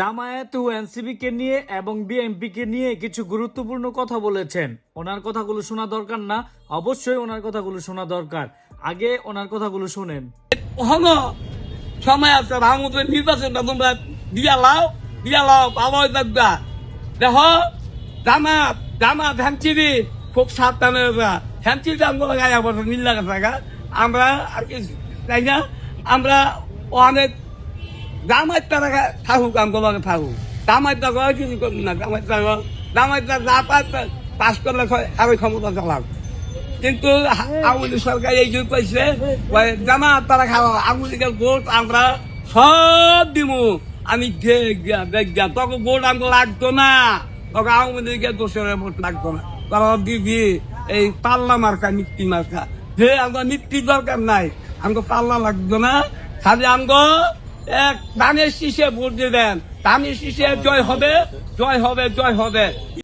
জামায়াত ও NCP কে নিয়ে এবং BNP কে নিয়ে কিছু গুরুত্বপূর্ণ কথা বলেছেন। ওনার কথাগুলো শোনা দরকার না, অবশ্যই ওনার কথাগুলো শোনা দরকার। আগে ওনার কথাগুলো শুনেন। সময় আছে ভাঙতে নির্বাচনটা তোমরা দিয়া লাও দিয়া লাও ভালো দেখবা দেখ, জামাত জামাত হ্যামচিরি খুব সাবধানে হ্যামচিরিটা আমরা গায়ে বছর নীল লাগা আমরা আর কি তাই না? আমরা অনেক জামাত তারা থাকুক আমগুলোকে থাকুক জামাত তারা কিছু করুন না জামাত তারা জামাত তারা যা পায় তা- পাস করলে আমি ক্ষমতা চালাম কিন্তু আওয়ামী সরকার এই যে কইছে জামা তারা খাওয়া লীগের ভোট আমরা সব দিমু আমি দেখিয়া তখন ভোট আমাকে লাগতো না তখন আওয়ামী দোষের ভোট লাগতো না তারা দিবি এই পাল্লা মার্কা মিট্টি মার্কা যে আমরা মিট্টি দরকার নাই আমাকে পাল্লা লাগতো না খালি আমগো এক ধানের শীষে ভোট দেবেন ধানের শীষে জয় হবে জয় হবে জয় হবে।